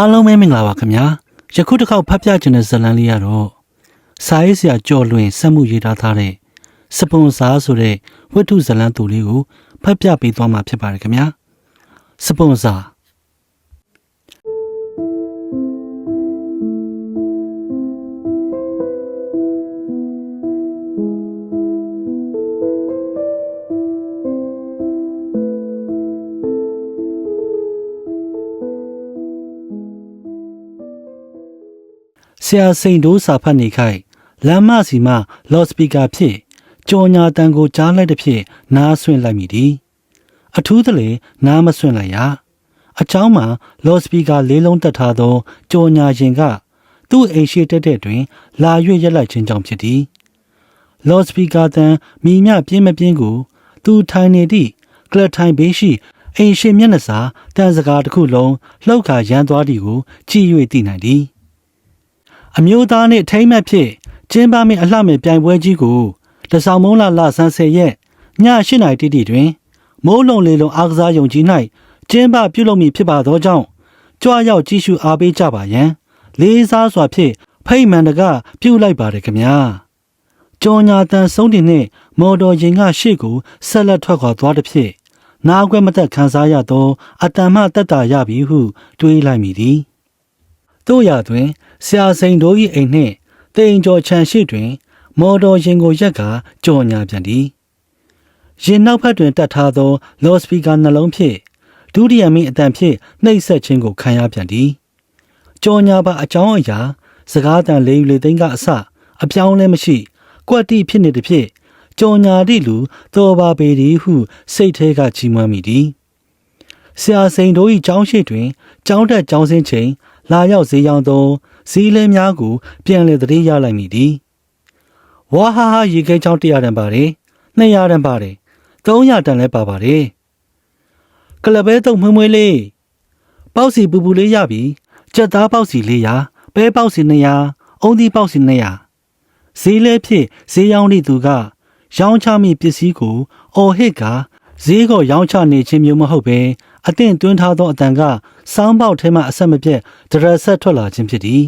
အားလုံးပဲမင်္ဂလာပါခင်ဗျာယခုတစ်ခေါက်ဖတ်ပြခြင်းတဲ့ဇာတ်လမ်းလေးကတော့စာရေးဆရာကြော်လွင်စက်မှုရေးထားထားတဲ့စပွန်ဆာဆိုတဲ့ဝတ္ထုဇာတ်လမ်းတူလေးကိုဖတ်ပြပေးသွားမှာဖြစ်ပါတယ်ခင်ဗျာစပွန်ဆာ ဆရာစိန်တို့စာဖတ်နေခိုက်လမ်းမစီမှလော့စပီကာဖြင့်ကြော်ညာတန်ကိုကြားလိုက်တဲ့ဖြင့်နားဆွင့်လိုက်မိသည်အထူးသဖြင့်နားမဆွင့်လိုက်ရအချောင်းမှာလော့စပီကာလေးလုံးတက်ထားသောကြော်ညာရင်က သူ့အိမ်ရှိတက်တဲ့တွင် လာ၍ရက်လိုက်ခြင်းကြောင့်ဖြစ်သည်လော့စပီကာတန်မိမြပြင်းမပြင်းကို သူထိုင်နေသည့်ကလထိုင်ဘေးရှိအိမ်ရှိမျက်နှာစာတန်စကားတစ်ခုလုံးလှုပ်ခါရမ်းသွားသည်ကိုကြည့်၍သိနိုင်သည် အမျိုးသားနှင့်ထိမ့်မှတ်ဖြင့်ကျင်းပမည့်အလှမဲ့ပြိုင်ပွဲကြီးကိုတဆောင်မုံလာလဆန်းဆယ်ရက်ည၈နာရီတိတိတွင် မိုးလုံလေလုံအားကစားယုံကြီး၌ကျင်းပပြုလုပ်မည်ဖြစ်ပါသောကြောင့်ကြွားရောက်ကြည့်ရှုအားပေးကြပါရန်လေးစားစွာဖြင့်ဖိတ်မှန်တကပြုလိုက်ပါတယ်ခင်ဗျာကြော်ညာတန်ဆုံးတင်နှင့်မော်တော်ယာဉ်ကရှေ့ကိုဆက်လက်ထွက်ခွာသွားသည်ဖြင့်နားကွက်မသက်ခံစားရသောအတန်မှတက်တာရပြီဟုတွေးလိုက်မိသည် တို့ရတွင်ဆရာစိန်တို့၏အိမ်နှင့်တိမ်ကျော်ခြံရှိတွင် မော်တော်ယာဉ်ကိုရက်ကကြော်ညာပြန်သည်ရင်နောက်ဘက်တွင်တက်ထားသောလော်စပီကာနှလုံးဖြင့်ဒုတိယမင်းအတန်ဖြင့်နှိပ်ဆက်ခြင်းကိုခံရပြန်သည်ကြော်ညာပါအကြောင်းအရာ စကားတန်လေးယူလေးသိန်းကအစအပြောင်းလဲမရှိ ကွက်တိဖြစ်နေသည်ဖြင့်ကြော်ညာသည့်လူတော်ပါပေသည်ဟု စိတ်ထဲကချီးမွမ်းမိသည်ဆရာစိန်တို့၏ကျောင်းရှိတွင်ကျောင်းတက်ကျောင်းစင်းချိန် လာရောက်ဈေးရောင်းသောဈေးလဲများကို ပြန်လည်သတိရလိုက်မိသည်ဝါဟာဟာရေခဲချောင်း100တန်ပါတယ်200တန်ပါတယ်300တန်လည်းပါပါတယ်ကလပဲတုံမွှေးမွှေးလေးပေါက်စီပူပူလေးရပြီကြက်သားပေါက်စီ400ပဲပေါက်စီ200အုံးသီးပေါက်စီ200ဈေးလဲဖြစ်ဈေးရောင်းသည့်သူက ရောင်းချမိပစ္စည်းကိုအော်ဟစ်ကဈေးကိုရောင်းချနေခြင်းမျိုးမဟုတ်ပဲ အသင့်တွင်းထားသောအတန်ကစောင်းပေါက်ထဲမှအဆက်မပြတ်ဒရဆက်ထွက်လာခြင်းဖြစ်သည်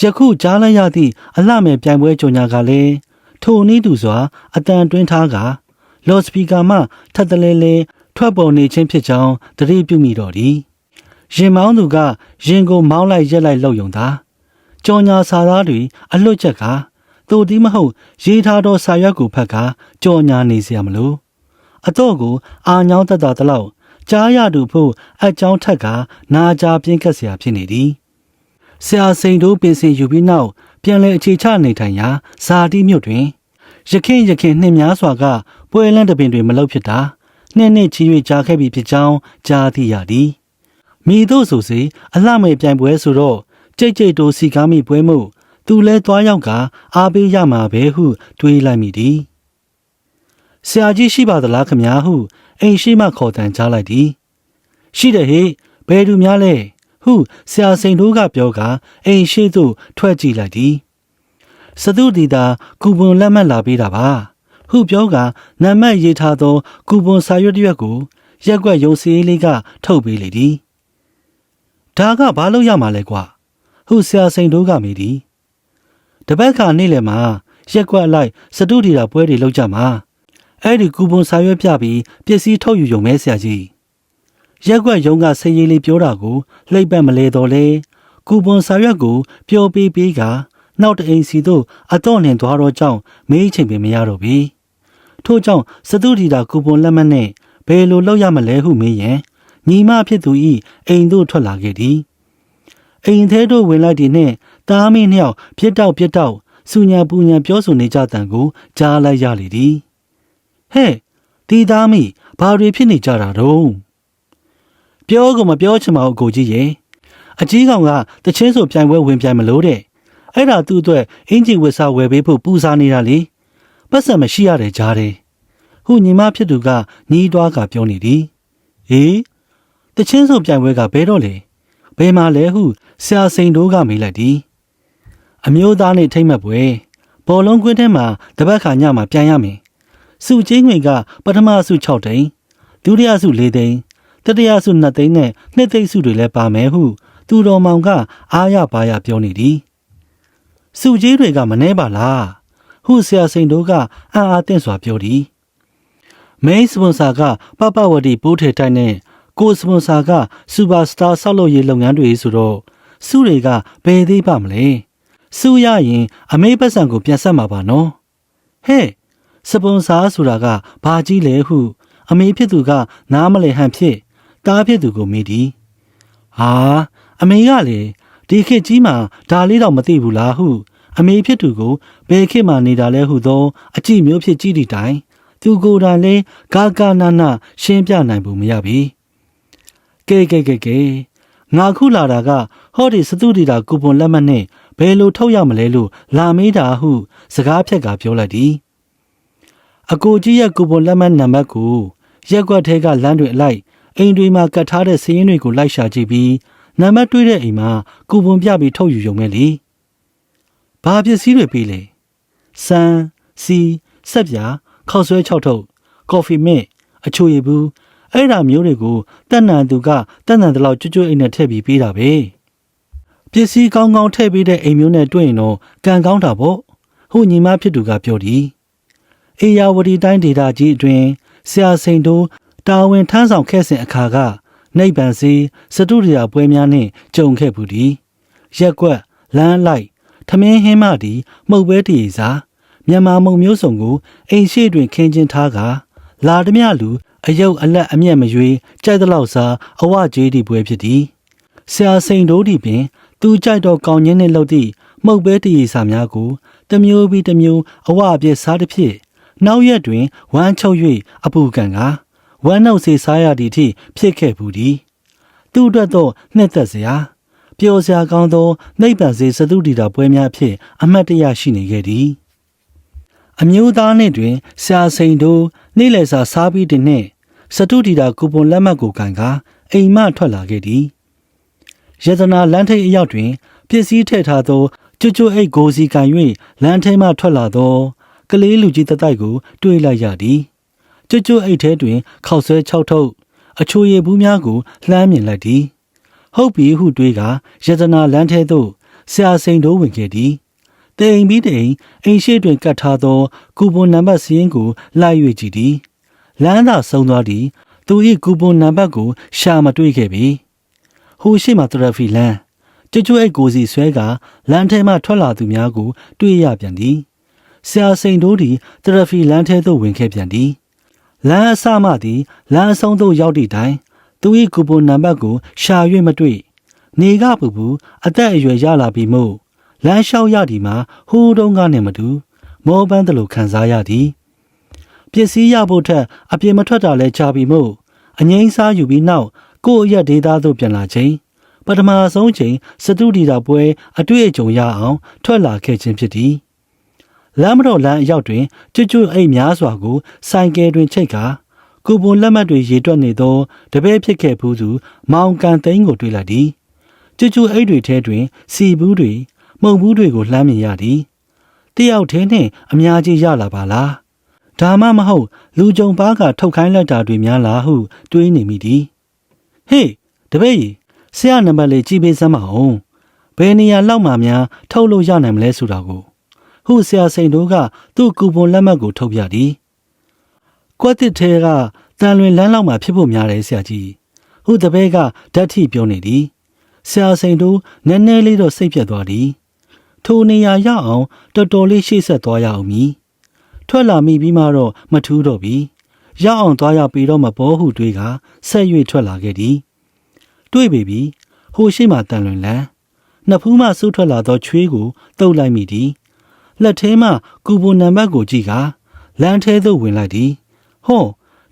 ယခုကြားလိုက်ရသည့်အလှမဲ့ပြိုင်ပွဲကြုံညာကလည်းထိုနည်းတူစွာ အတန်တွင်းထားကလော့စပီကာမှထပ်တလဲလဲထွက်ပေါ်နေခြင်းဖြစ်ကြောင်းသတိပြုမိတော့သည်ရင်မောင်းသူကရင်ကိုမောင်းလိုက်ရက်လိုက်လှုပ်ယုံသာကြော်ညာစာသားတွေအလွတ်ချက်ကသို့ဒီမဟုတ်ရေးထားသောစာရွက်ကိုဖတ်ကကြော်ညာနေเสียမလို့အတော့ကိုအာညောင်းသက်တာတလောက် ကြားရသူဖို့အကြောင်းထက်ကနာကြာပြင်းခက်စရာဖြစ်နေသည်ဆရာစိန်တို့ပင်စင်ယူပြီးနောက်ပြန်လည်အခြေချနေထိုင်ရာဇာတိမြို့တွင်ရခင်ရခင်နှင်းများစွာကပွဲလန်းတပင်တွေမလောက်ဖြစ်တာနှင်းနှင့်ချီ၍ကြားခဲ့ပြီဖြစ်ကြောင်းကြားသိရသည်မိတို့ဆိုစီအလှမဲ့ပြိုင်ပွဲဆိုတော့ကြိတ်ကြိတ်တို့စီကားမိပွဲမှုသူလဲသွားရောက်ကအားပေးရမှာပဲဟုတွေးလိုက်မိသည်ဆရာကြီးရှိပါသလားခမညာဟု အိမ်ရှိမှခေါ်တန်ကြားလိုက်သည်ရှိတယ်ဟေ့ဘယ်သူများလဲဟုဆရာစိန်တို့ကပြောကအိမ်ရှိသို့ထွက်ကြည့်လိုက်သည်စတုဒီတာကူပွန်လက်မှတ်လာပေးတာပါဟုပြောကနံပါတ်ရေးထားသော ကူပွန်စာရွက်တစ်ရွက်ကိုရက်ွက်ရုံစည်းလေးကထုတ်ပေးလေသည်ဒါကဘာလို့ရမှာလဲကွာဟုဆရာစိန်တို့ကမိသည်တပတ်ခါနေ့လယ်မှာရက်ွက်လိုက်စတုဒီတာပွဲတွေလုပ်ကြမှာ အဲ့ဒီကူပွန်စာရွက်ပြပြီးပစ္စည်းထုတ်ယူရုံပဲဆရာကြီးရက်ွက်ရုံကစည်ရည်လေးပြောတာကိုလှိပ်ပတ်မလဲတော့လေကူပွန်စာရွက်ကိုပျော်ပေးပေးကနောက်တအိမ်စီသို့အတော့နှင်သွားတော့ကြောင်းမေးချိန်ပင်မရတော့ပြီထို့ကြောင့်စတုဒီတာကူပွန်လက်မှတ်နဲ့ဘယ်လိုလုပ်ရမလဲဟုမေးရင်ညီမဖြစ်သူဤအိမ်သို့ထွက်လာခဲ့သည်အိမ်ထဲသို့ဝင်လိုက်သည်နှင့်တားမင်းနှစ်ယောက်ပြစ်တောက်ပြစ်တောက်စူညာပူညာပြောဆိုနေကြတန်ကိုကြားလိုက်ရလေသည် ဟဲ့ဒီသားမိဘာတွေဖြစ်နေကြတာတော့ပြောကမပြောချင်ပါဘူးအကိုကြီးရေအကြီးကောင်ကတချင်းဆိုပြိုင်ပွဲဝင်ပြိုင်မလို့တဲ့အဲ့ဒါသူ့အတွက်အင်ဂျီဝစ်စာဝယ်ပေးဖို့ပူစားနေတာလေပတ်စံမရှိရတဲ့ကြားတယ်ဟုညီမဖြစ်သူကညီးတွားကပြောနေသည်ဟေးတချင်းဆိုပြိုင်ပွဲကဘဲတော့လေဘယ်မှာလဲဟုဆရာစိန်တို့ကမေးလိုက်သည်အမျိုးသားနဲ့ထိမ့်မှတ်ပွဲဘောလုံးကွင်းထဲမှာတပတ်ခါညမှာပြန်ရမယ် စုချင်းငွေကပထမစု6သိန်းဒုတိယစု4သိန်းတတိယစု2သိန်းနဲ့နှစ်သိန်းစုတွေလည်းပါမယ်ဟုသူတော်မောင်ကအားရပါရပြောနေသည်စုကြီးတွေကမနှဲပါလားဟုဆရာစိန်တို့ကအံ့အားသင့်စွာပြောသည်မိန်းစပွန်ဆာကပပဝတီပိုးထေတိုက်နဲ့ကိုစပွန်ဆာကစူပါစတာဆောက်လုပ်ရေးလုပ်ငန်းတွေဆိုတော့စုတွေကဘယ်သေးပါမလဲစုရရင် အမေပတ်စံကိုပြန်ဆက်မှာပါနော်ဟဲ့ စပွန်ဆာဆိုတာကဘာကြီးလဲဟု အမေဖြစ်သူက နားမလဲဟန်ဖြစ်တားဖြစ်သူကိုမေးသည်ဟာအမေကလေဒီခေတ်ကြီးမှာဒါလေးတော့မသိဘူးလားဟု အမေဖြစ်သူကိုဘယ်ခေတ်မှနေတာလဲဟုသော အကြည့်မျိုးဖြစ်ကြည့်သည့်တိုင် သူကိုယ်တိုင်လည်းဂါဂနာနာရှင်းပြနိုင်ဘူးမရပြီကဲကဲကဲကဲငါခုလာတာက ဟောဒီစတုဒီတာကူပွန်လက်မှတ်နဲ့ဘယ်လိုထုတ်ရမလဲလို့လာမေးတာဟု စကားဖြက်ကပြောလိုက်သည် အကိုကြီးရဲ့ကူပွန်လက်မှတ်နံပါတ်ကိုရက်ကွက်ထဲကလမ်းတွေအလိုက်အိမ်တွေမှာကတ်ထားတဲ့စာရင်းတွေကိုလိုက်ရှာကြည့်ပြီးနံပါတ်တွေ့တဲ့အိမ်မှာကူပွန်ပြပြီးထုတ်ယူရုံပဲလေဘာပစ္စည်းတွေပေးလဲစံစီဆက်ပြာခောက်ဆွဲ၆ထုတ်ကော်ဖီမင့်အချိုရည်ဘူးအဲ့ဒါမျိုးတွေကိုတက်နန်သူကတက်နန်တလောက်ကျွတ်ကျွတ်အိမ်နဲ့ထည့်ပြီးပေးတာပဲပစ္စည်းကောင်းကောင်းထည့်ပေးတဲ့အိမ်မျိုးနဲ့တွေ့ရင်တော့ကံကောင်းတာပေါ့ဟိုညီမဖြစ်သူကပြောသည် အေယာဝတီတိုင်းဒေသကြီးအတွင်းဆရာစိန်တို့တာဝန်ထမ်းဆောင်ခဲ့စဉ်အခါကနိဗ္ဗာန်စီစတုရိယာပွဲများနှင့်ကြုံခဲ့ဘူးသည်ရက်ကွက်လမ်းလိုက်ထမင်းဟင်းမသည်မှုတ်ပဲတည်စားမြန်မာမုံမျိုးစုံကိုအိမ်ရှိတွင်ခင်းချင်းထားကလာသည်မြလူအယုတ်အလက်အမျက်မရွေကြိုက်သလောက်စားအဝကြေးဒီပွဲဖြစ်သည်ဆရာစိန်တို့ဒီပင်သူကြိုက်တော့ကောင်းချင်းနှင့်လှုပ်သည့်မှုတ်ပဲတည်စာများကိုတမျိုးပြီးတမျိုးအဝအပြည့်စားသည်ဖြင့် နောက်ရက်တွင်ဝမ်းချုပ်၍အပူကန်ကဝမ်းနှုတ်စေစားရသည့်အထိဖြစ်ခဲ့ဘူးသည်သူ့အတွက်တော့နှစ်သက်စရာပျော်စရာကောင်းသောနိဗ္ဗာန်စေစသုတိတာပွဲများဖြင့်အမတ်တရရှိနေခဲ့သည်အမျိုးသားနှင့်တွင်ဆရာစိန်တို့နေ့လည်စာစားပြီးတဲ့နှင့်စတုတီတာကူပွန်လက်မှတ်ကိုကန်ကအိမ်မှထွက်လာခဲ့သည်ယတနာလမ်းထိပ်အရောက်တွင်ပစ္စည်းထည့်ထားသောကျွတ်ကျွတ်အိတ်ကိုစီကန်၍လမ်းထိပ်မှထွက်လာသော ကလေးလူကြီးတတိုက်ကို တွေ့လိုက်ရသည်ကျွတ်ကျွတ်အိတ်ထဲတွင် ခောက်ဆွဲ၆ထုတ်အချိုရည်ဘူးများကိုလှမ်းမြင်လိုက်သည်ဟုတ်ပြီဟုတွေးကယတနာလမ်းထဲသို့ဆရာစိန်တို့ဝင်ခဲ့သည်တိမ်ပြီးတိမ်အိမ်ရှိတွင်ကတ်ထားသောကူပွန်နံပါတ်စီးရင်ကိုလိုက်၍ကြည့်သည်လမ်းသာဆုံးသွားသည်သူ၏ကူပွန်နံပါတ်ကိုရှာမတွေ့ခဲ့ပြီဟိုရှိမှတရဖီလမ်းကျွတ်ကျွတ်အိတ်ကိုစီဆွဲကလမ်းထဲမှထွက်လာသူများကို တွေ့ရပြန်သည် ဆရာစိန်တို့သည်တရဖီလမ်းထဲသို့ဝင်ခဲ့ပြန်သည်လမ်းအစမှသည်လမ်းအဆုံးသို့ရောက်သည့်တိုင်သူ၏ကူပွန်နံပါတ်ကိုရှာ၍မတွေ့နေကပူပူအသက်အရွယ်ရလာပြီမို့လမ်းလျှောက်ရသည်မှာဟိုးတုံးကနဲ့မတူမောပန်းတလို့ခံစားရသည်ပစ္စည်းရဖို့ထက်အပြင်မထွက်တာလဲချပြီမို့အငိမ့်စားယူပြီးနောက်ကိုယ့်အရက်ဒေသသို့ပြန်လာခြင်းပထမဆုံးချိန်စတုဒီတာပွဲအတွေ့အကြုံရအောင်ထွက်လာခဲ့ခြင်းဖြစ်သည် လမ်းမတော်လမ်းအရောက်တွင်ကျွတ်ကျွတ်အိတ်များစွာကိုဆိုင်ကယ်တွင်ချိတ်ကာကူပွန်လက်မှတ်တွေရေတွက်နေသောတပည့်ဖြစ်ခဲ့ဘူးသူမောင်ကန်သိန်းကိုတွေ့လိုက်သည်ကျွတ်ကျွတ်အိတ်တွေထဲတွင် စီဘူးတွေမှုန်ဘူးတွေကိုလှမ်းမြင်ရသည်တယောက်တည်းနှင့်အများကြီးရလာပါလားဒါမှမဟုတ်လူကြုံပါးကထုတ်ခိုင်းလိုက်တာတွေများလားဟုတွေးနေမိသည်ဟေးတပည့်ကြီးဆရာနံပါတ်လေးကြည့်ပေးစမ်းပါဦးဘယ်နေရာလောက်မှများထုတ်လို့ရနိုင်မလဲဆိုတာကို ဟုဆရာစိန်တို့ကသူ့ကူပွန်လက်မှတ်ကိုထုတ်ပြသည်ကွက်တစ်ထဲကတန်လွင်လမ်းလောက်မှာဖြစ်ဖို့များတယ်ဆရာကြီးဟုတပည့်ကဓာတ်ထိပြောနေသည်ဆရာစိန်တို့နည်းနည်းလေးတော့စိတ်ပြတ်သွားသည်ထိုနေရာရအောင်တော်တော်လေးရှေ့ဆက်သွားရအောင်မည်ထွက်လာမိပြီးမှတော့မထူးတော့ပြီရအောင်သွားရပြီတော့မပေါ်ဟုတွေးကဆက်၍ထွက်လာခဲ့သည်တွေ့ပေပြီဟိုရှိမှတန်လွင်လန်းနှစ်ဖူးမှဆူထွက်လာသောချွေးကိုတုပ်လိုက်မိသည် လက်ထဲမှကူပူနံပါတ်ကိုကြည့်ကလမ်းထဲသို့ဝင်လိုက်သည်ဟော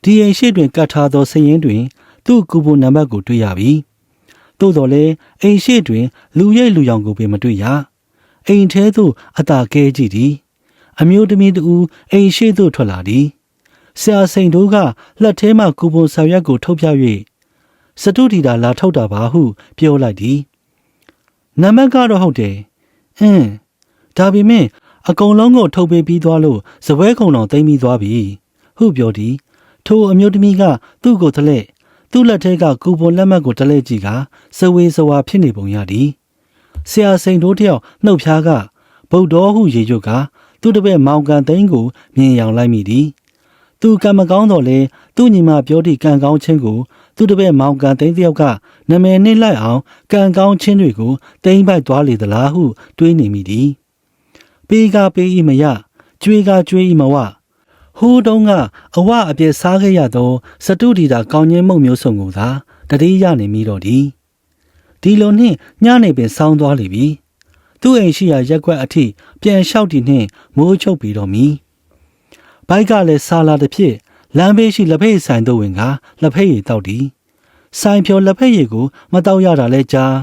ဒီအိမ်ရှိတွင်ကတ်ထားသောစရင်တွင် သူ့ကူပူနံပါတ်ကိုတွေ့ရပြီသို့တော်လည်းအိမ်ရှိတွင် လူရိပ်လူရောင်ကိုပင်မတွေ့ရအိမ်ထဲသို့အသာကဲကြည့်သည် အမျိုးသမီးတူအိမ်ရှိသို့ထွက်လာသည်ဆရာစိန်တို့ကလက်ထဲမှကူပွန်ဆောင်ရွက်ကိုထုတ်ပြ၍စတုဒီတာလာထုတ်တာပါဟု ပြောလိုက်သည်နံပါတ်ကတော့ဟုတ်တယ်ဟင်းဒါပေမဲ့ အကုန်လုံးကိုထုတ်ပေးပြီးသွားလို့စပွဲခုံတော်သိမ်းပြီးသွားပြီဟုပြောသည်ထိုအမျိုးသမီးကသူ့ကိုတလဲတသူ့လက်ထဲကကူပွန်လက်မှတ်ကိုတလဲကြည့်ကစဝေးစဝါဖြစ်နေပုံရသည်ဆရာစိန်တို့တယောက်နှုတ်ဖျားကဗုဒ္ဓဟုရေရွတ်ကသူ့တပည့်မောင်ကန်သိန်းကိုမြင်ရောင်လိုက်မိသည်သူကံမကောင်းတော့လေသူ့ညီမပြောသည့်ကံကောင်းခြင်းကိုသူ့တပည့်မောင်ကန်သိန်းတယောက်ကနာမည်နှိမ့်လိုက်အောင်ကံကောင်းခြင်းတွေကိုတိမ့်ပိုက်သွားလေသလားဟုတွေးနေမိသည် ပေးကပေးဤမရကြွေးကကြွေးဤမဝဟိုးတုံးကအဝအပြည့်စားခဲ့ရသောစတုဒီတာကောင်းခြင်းမှုမျိုးစုံကိုသာတတိယနေမိတော့သည်ဒီလိုနှင့်ညနေပင်ဆောင်းသွားလိပြီသူ့အိမ်ရှိရာရက်ွက်အထိပြန်လျှောက်တည်နှင့်မိုးချုပ်ပြီးတော့မီဘိုက်ကလည်းဆာလာတစ်ဖြစ်လမ်းဘေးရှိလက်ဖက်ရည်ဆိုင်သို့ဝင်ကလက်ဖက်ရည်တောက်သည်ဆိုင်ဖြော်လက်ဖက်ရည်ကိုမတောက်ရတာလဲကြား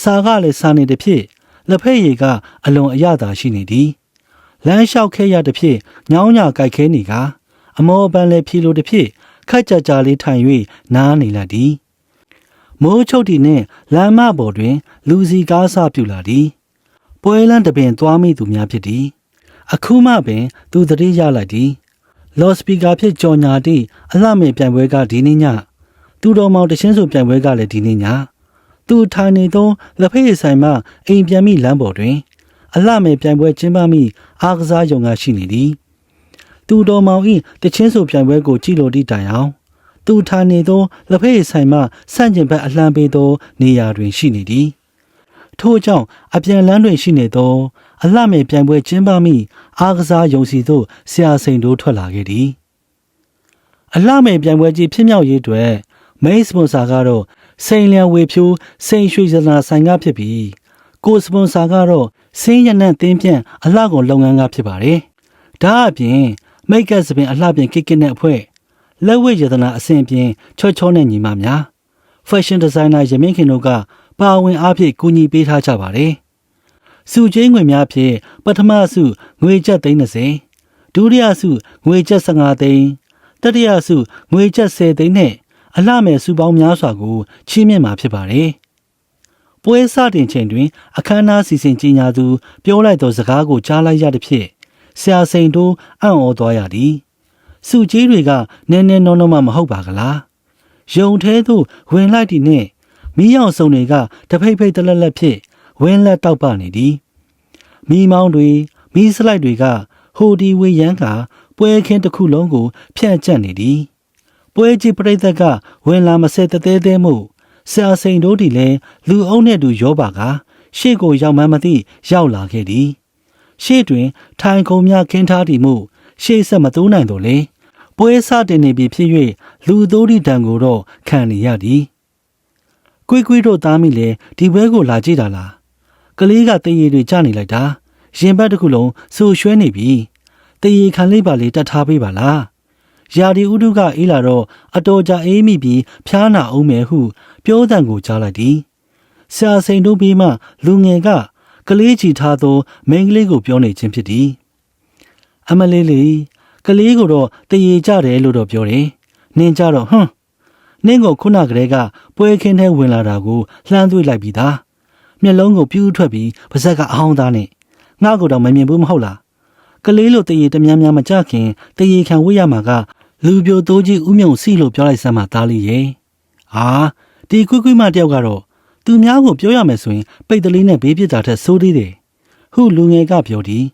စာကလည်းစာနေတစ်ဖြစ် လက်ဖက်ရည်ကအလွန်အရသာရှိနေသည်လမ်းလျှောက်ခဲရတစ်ဖြစ်ညောင်းညာကြိုက်ခဲနေကအမောပန်းလည်းဖြီလိုတစ်ဖြစ်ခက်ကြကြလေးထိုင်၍နားနေလိုက်သည်မိုးချုပ်တီနှင့်လမ်းမပေါ်တွင် လူစီကားဆပြူလာသည်ပွဲလန်းတပင်သွားမိသူများဖြစ်သည် အခုမှပင် သူသတိရလိုက်သည်လော့စပီကာဖြင့်ကြော်ညာသည့်အလှမဲ့ပြိုင်ပွဲကဒီနေ့ညသူတော်မောင်တချင်းဆိုပြိုင်ပွဲကလည်းဒီနေ့ည သူထိုင်နေသောလက်ဖက်ရည်ဆိုင်မှအိမ်ပြန်မိလမ်းပေါ်တွင် အလှမဲ့ပြိုင်ပွဲကျင်းပမိအားကစားရုံကရှိနေသည်သူတော်မောင်၏တချင်းဆိုပြိုင်ပွဲကိုကြည့်လို့တိတိုင်အောင်သူထိုင်နေသောလက်ဖက်ရည်ဆိုင်မှဆန့်ကျင်ဘက်အလှမ်းပေးသော နေရာတွင်ရှိနေသည်ထို့ကြောင့်အပြန်လန်းတွင်ရှိနေသော အလှမဲ့ပြိုင်ပွဲကျင်းပမိအားကစားရုံစီသို့ဆရာစိန်တို့ထွက်လာခဲ့သည်အလှမဲ့ပြိုင်ပွဲကြီးဖြစ်မြောက်ရေးအတွက်မိတ်စပွန်ဆာကတော့ စိန်လျံဝေဖြိုးစိန်ရွှေစနာဆိုင်ကဖြစ်ပြီးကိုစပွန်ဆာကတော့စင်းရနံ့တင်းပြန့်အလှကုန်လုပ်ငန်းကဖြစ်ပါတယ်ဒါအပြင်မိတ်ကပ်စပင်အလှပြင်ကိကစ်နဲ့အဖွဲ့လက်ဝဲရတနာအဆင်ပြေချောချောနဲ့ညီမများ fashion designer ရမင်းခင်တို့ကပါဝင်အားဖြင့်ကူညီပေးထားကြပါတယ်။စုချင်းငွေများဖြင့်ပထမစုငွေကျပ်30ဒုတိယစုငွေကျပ်15သိန်းတတိယစုငွေကျပ်10သိန်းနဲ့ အလှမဲ့စုပေါင်းများစွာကိုချီးမြှင့်မှာဖြစ်ပါတယ်။ပွဲစတင်ချိန်တွင် အခမ်းအနားစီစဉ်ကြီးညာသူ ပြောလိုက်သောစကားကိုကြားလိုက်ရသဖြင့်ဆရာစိန်တို့အံ့ဩသွားရသည်။စုကြီးတွေကနည်းနည်းနောနောမှမဟုတ်ပါကလား။ယုံသေးသို့ဝင်လိုက်သည်နှင့်မီးရောင်စုံတွေကတဖိတ်ဖိတ်တလက်လက်ဖြစ်ဝင်းလက်တောက်ပနေသည်မီးမောင်းတွေမီးစလိုက်တွေကဟိုဒီဝေရန်ကပွဲခင်းတစ်ခုလုံးကိုဖြန့်ကျက်နေသည် ပွဲကြီးပြိသက်ကဝင်လာမစဲတသေးသေးမှုဆရာစိန်တို့ဒီလဲလူအုပ်နဲ့တူရောပါကရှေ့ကိုရောက်မှန်းမသိရောက်လာခဲ့သည်ရှေ့တွင် ထိုင်ခုံများခင်းထားသည်မှုရှေ့ဆက်မတိုးနိုင်တော့လေပွဲစတင်နေပြီဖြစ်၍လူသိုးဒီတံကိုတော့ခံနေရသည်ကွေးကွေးတို့သားမိလေဒီဘဲကိုလာကြည့်တာလားကလေးကတရေတွေကြနေလိုက်တာရင်ဘတ်တစ်ခုလုံးဆူရွှဲနေပြီတရေခံလေးပါလေးတတ်ထားပေးပါလား ယာဒီဥဒုကအေးလာတော့အတော်ကြာအေးမိပြီးဖျားနာအောင်မယ်ဟုပြောတဲ့ကိုကြားလိုက်သည်ဆရာစိန်တို့ပြီးမှလူငယ်ကကလေးချီထားသောမိန်းကလေးကိုပြောနေခြင်းဖြစ်သည်အမလေးလေးကလေးကိုတော့တရေကြတယ်လို့တော့ပြောတယ်နင်ကြတော့ဟွန်းနင့်ကိုခုနကလေးကပွဲခင်းထဲဝင်လာတာကိုလှမ်းသွေးလိုက်ပြီးသားမျက်လုံးကိုပြူးထွက်ပြီးပါဇက်ကအောင်းသားနဲ့ငါ့ကိုတော့မမြင်ဘူးမဟုတ်လားကလေးလိုတရေတများများမကြခင်တရေခံဝေးရမှာက လူပြိုတိုးကြီးဥမြုံစီလို့ပြောလိုက်စမ်းမှသားလေးရဲ့ဟာဒီကွကွမတယောက်ကတော့သူများကိုပြောရမယ်ဆိုရင်ပိတ်တလေးနဲ့ဘေးပြစ်တာထက်ဆိုးသေးတယ်ဟုလူငယ်ကပြောသည်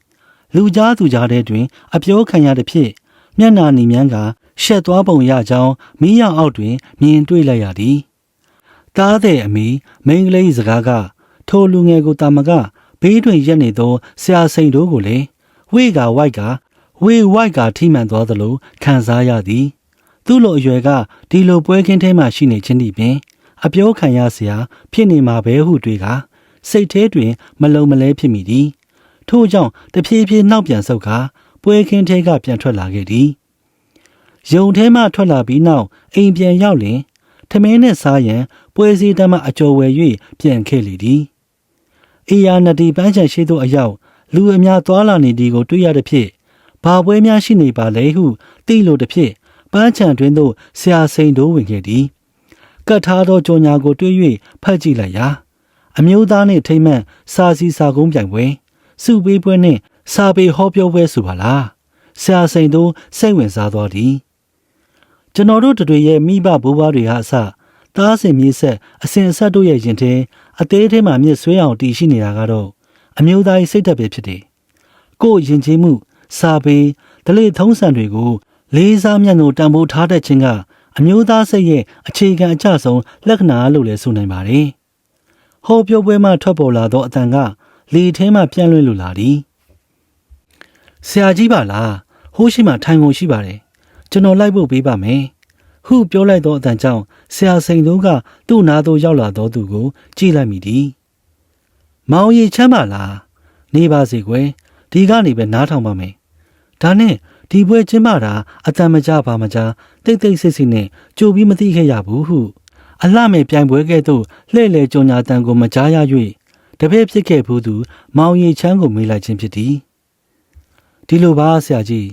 လူကြားသူကြားတဲ့တွင် အပြောခံရတဲ့ဖြစ်မျက်နာနီမြန်းကရှက်သွားပုံရကြောင်းမီးရောင်အောက်တွင် မြင်တွေ့လိုက်ရသည်။တားတဲ့အမီမိန်းကလေးစကားကထိုလူငယ်ကိုတာမကဘေးတွင်ရက်နေသောဆရာစိန်တို့ကိုလည်းဝေကဝိုက်က ဝေဝိုက်ကထိမှန်သွားသလိုခံစားရသည်သူ့လိုအရွယ်ကဒီလိုပွဲခင်းထဲမှာရှိနေခြင်းဒီပင် အပြောခံရစရာဖြစ်နေမှာပဲဟုတွေးကစိတ်ထဲတွင် မလုံမလဲဖြစ်မိသည်ထို့ကြောင့်တဖြည်းဖြည်းနောက်ပြန်ဆုတ်ကာပွဲခင်းထဲကပြန်ထွက်လာခဲ့သည်ယုံထဲမှထွက်လာပြီးနောက်အိမ်ပြန်ရောက်လင်ထမင်းနဲ့စားရန်ပွဲစည်းတမအကျော်ဝယ်၍ပြန်ခဲ့လေသည်အေယာနဒီပန်းချန်ရှိသို့အရောက်လူအများသွာလာနေသည်ကိုတွေ့ရသဖြင့် ဘာပွဲများရှိနေပါလဲဟုသိလို့သည်ဖြင့်ပန်းချံတွင်သို့ဆရာစိန်တို့ဝင်ခဲ့သည်ကတ်ထားသောကြော်ညာကိုတွေ့၍ဖတ်ကြည့်လိုက်ရာအမျိုးသားနှင့်ထိမ့်မှန်စာစီစာကုန်းပြိုင်ပွဲစုပေးပွဲနှင့်စာပေဟောပြောပွဲဆိုပါလားဆရာစိန်တို့စိတ်ဝင်စားသွားသည်ကျွန်တော်တို့တွေရဲ့မိဘဘိုးဘွားတွေဟာအစသားစင်မြေးဆက်အစဉ်အဆက်တို့ရဲ့ရင်ထဲအသေးထဲမှာမြစ်ဆွဲအောင်တည်ရှိနေတာကတော့အမျိုးသားရေးစိတ်ဓာတ်ပဲဖြစ်တယ်။ကိုယ့်ယဉ်ကျေးမှု စာပေဒလိထုံးစံတွေကို လေးစားမြတ်လို့တန်ဖိုးထားတဲ့ခြင်းကအမျိုးသားစိတ်ရဲ့အခြေခံအကျဆုံးလက္ခဏာလို့လည်းဆိုနိုင်ပါတယ်။ဟောပြောပွဲမှထွက်ပေါ်လာသောအတန်ကလေထဲမှပြန့်လွင့်လိုလာသည်။ဆရာကြီးပါလားဟိုးရှိမှထိုင်ကုန်ရှိပါတယ်။ကျွန်တော်လိုက်ဖို့ပေးပါမယ်။ဟုပြောလိုက်သောအတန်ကြောင့်ဆရာစိန်တို့ကသူ့နာသို့ရောက်လာသောသူကိုကြည့်လိုက်မိသည်။မောင်ရီချမ်းပါလား။နေပါစေကွယ်။ ဒီကနေပဲနားထောင်ပါမယ်။ဒါနဲ့ဒီပွဲကျင်းပတာအတန်မကြပါမကြတိတ်တိတ်ဆိတ်ဆိတ်နဲ့ကြိုပြီးမသိခဲ့ရဘူးဟုအလှမဲ့ပြိုင်ပွဲကဲ့သို့လှဲ့လေကြုံညာတန်ကိုမကြားရ၍တပည့်ဖြစ်ခဲ့ဘူးသူ မောင်ရီချမ်းကိုမေးလိုက်ခြင်းဖြစ်သည်ဒီလိုပါဆရာကြီး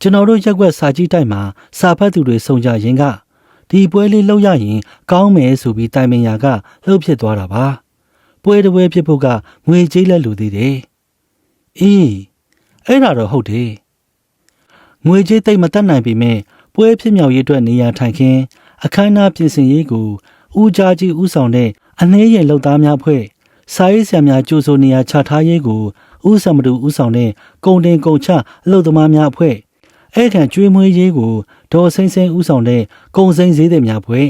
ကျွန်တော်တို့ရက်ွက်စာကြီးတိုက်မှာစာဖတ်သူတွေစုံကြရင်ကဒီပွဲလေးလှုပ်ရရင် ကောင်းမယ်ဆိုပြီးတိုင်ပင်ရာကလှုပ်ဖြစ်သွားတာပါပွဲတစ်ပွဲဖြစ်ဖို့ကငွေကြေးလက်လိုသေးတယ် အေးအဲ့ဒါတော့ဟုတ်တယ်ငွေကြေးတိတ်မတက်နိုင်ပေမဲ့ပွဲဖြစ်မြောက်ရေးအတွက်နေရာထိုင်ခင်းအခမ်းအနားပြင်ဆင်ရေးကိုဦးကြားကြီးဦးဆောင်တဲ့အနှဲရဲ့လုပ်သားများဖွဲ့စာရေးဆရာများကြိုးဆိုနေရာချထားရေးကိုဦးစံမတူဦးဆောင်တဲ့ကုံတင်ကုံချအလုပ်သမားများအဖွဲ့အဲ့ခံကျွေးမွေးရေးကိုဒေါ်စိမ့်စိမ့်ဦးဆောင်တဲ့ကုံစိမ့်ဈေးသည်များဖွဲ့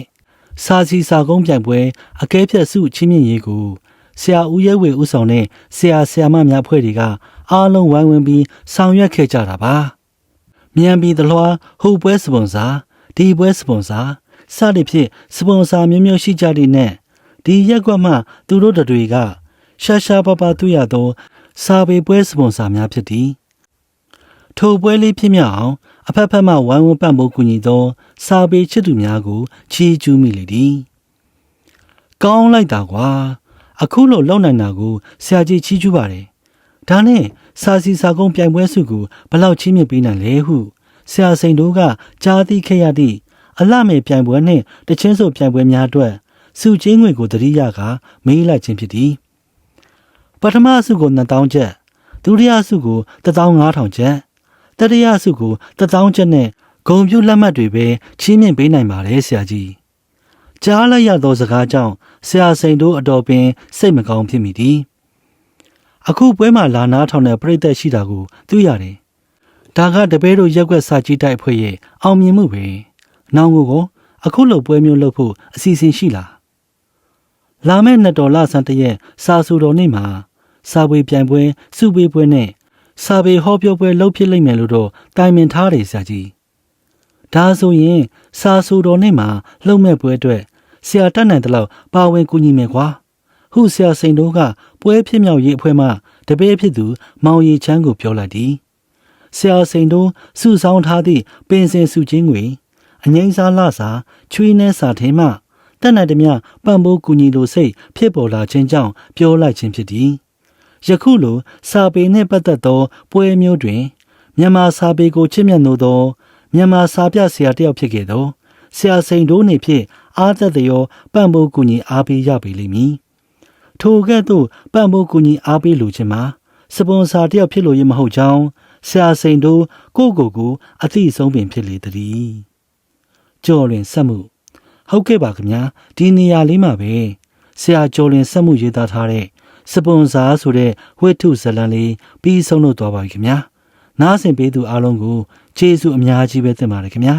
စာစီစာကုန်းပြိုင်ပွဲအကဲဖြတ်စုချင်းမြင့်ရေးကိုဆရာဦးရဲဝေဦးဆောင်တဲ့ဆရာဆရာမများဖွဲ့တွေက အားလုံးဝိုင်းဝန်းပြီးဆောင်ရွက်ခဲ့ကြတာပါမြန်ပြီးသလွှာဟိုပွဲစပွန်ဆာဒီပွဲစပွန်ဆာစသဖြင့်စပွန်ဆာမျိုးမျိုးရှိကြတဲ့နဲ့ဒီရက်ကွက်မှသူတို့တတွေကရှာရှာပပတွေ့ရသောစာပေပွဲစပွန်ဆာများဖြစ်သည်ထိုပွဲလေးဖြစ်မြောက်အောင်အဖက်ဖက်မှဝိုင်းဝန်းပံ့ပိုးကူညီသော စာပေချစ်သူများကိုချီးကျူးမိလေသည်ကောင်းလိုက်တာကွာအခုလိုလုံနိုင်တာကိုဆရာကြီးချီးကျူးပါတယ် ဒါနဲ့စာစီစာကုန်းပြိုင်ပွဲစုကိုဘလောက်ချီးမြှင့်ပေးနိုင်လဲဟုဆရာစိန်တို့ကကြားသိခဲ့ရသည့်အလှမဲ့ပြိုင်ပွဲနှင့်တချင်းဆိုပြိုင်ပွဲများအတွက်စုချင်းငွေကိုတတိယကမေးလိုက်ခြင်းဖြစ်သည်ပထမစုကို2000ကျပ်ဒုတိယစုကို15000ကျပ်တတိယစုကို1000ကျပ်နဲ့ဂုံပြူလက်မှတ်တွေပဲချီးမြှင့်ပေးနိုင်ပါတယ်ဆရာကြီးကြားလိုက်ရသောစကားကြောင့်ဆရာစိန်တို့အတော်ပင်စိတ်မကောင်းဖြစ်မိသည် အခုပွဲမှာလာနာထောင်တဲ့ပြိသက်ရှိတာကိုသိရတယ်ဒါကတပည့်တို့ရက်ွက်စာကြီးတိုက်ဖွဲ့ရဲ့အောင်မြင်မှုပဲနောင်ကိုကိုအခုလိုပွဲမျိုးလုပ်ဖို့အစီအစဉ်ရှိလားလာမယ့်နှစ်တော်လဆန်းတရက်စာဆူတော်နေ့မှာစာပေပြိုင်ပွဲစုပေးပွဲနဲ့စာပေဟောပြောပွဲလုပ်ဖြစ်လိမ့်မယ်လို့တော့တိုင်ပင်ထားတယ်ဆရာကြီးဒါဆိုရင်စာဆူတော်နေ့မှာလှုပ်မဲ့ပွဲအတွက်ဆရာတက်နိုင်တဲ့လောက်ပါဝင်ကူညီမယ်ကွာ ဟုဆရာစိန်တို့ကပွဲဖြစ်မြောက်ရေးအဖွဲ့မှတပည့်ဖြစ်သူ မောင်ရီချမ်းကိုပြောလိုက်သည်ဆရာစိန်တို့စုဆောင်းထားသည့်ပင်စင်စုချင်းတွေအငိမ့်စားလစာချွေးနှဲစာထဲမှတက်နိုင်သည်မြပံ့ပိုးကူညီလိုစိတ်ဖြစ်ပေါ်လာခြင်းကြောင့်ပြောလိုက်ခြင်းဖြစ်သည်ယခုလိုစာပေနှင့်ပတ်သက်သော ပွဲမျိုးတွင်မြန်မာစာပေကိုချစ်မြတ်နိုးသောမြန်မာစာပြဆရာတစ်ယောက်ဖြစ်ခဲ့သောဆရာစိန်တို့နေဖြင့်အားသက်သရောပံ့ပိုးကူညီအားပေးရပေလိမ့်မည် ထိုကဲ့သို့ပံ့ပိုးကူညီအားပေးလိုခြင်းမှာစပွန်ဆာတစ်ယောက်ဖြစ်လို့ရမဟုတ်ကြောင်းဆရာစိန်တို့ကိုကိုကိုအသိဆုံးပင်ဖြစ်လေသည်ကြော်လွင်ဆက်မှုဟုတ်ကဲ့ပါခင်ဗျာဒီနေရာလေးမှာပဲဆရာကျော်လင်ဆက်မှုရေးသားထားတဲ့စပွန်ဆာဆိုတဲ့ဝိထုဇလံလေးပြီးဆုံးလို့သွားပါပြီခင်ဗျာနားဆင်ပေးသူအားလုံးကိုကျေးဇူးအများကြီးပဲတင်ပါတယ်ခင်ဗျာ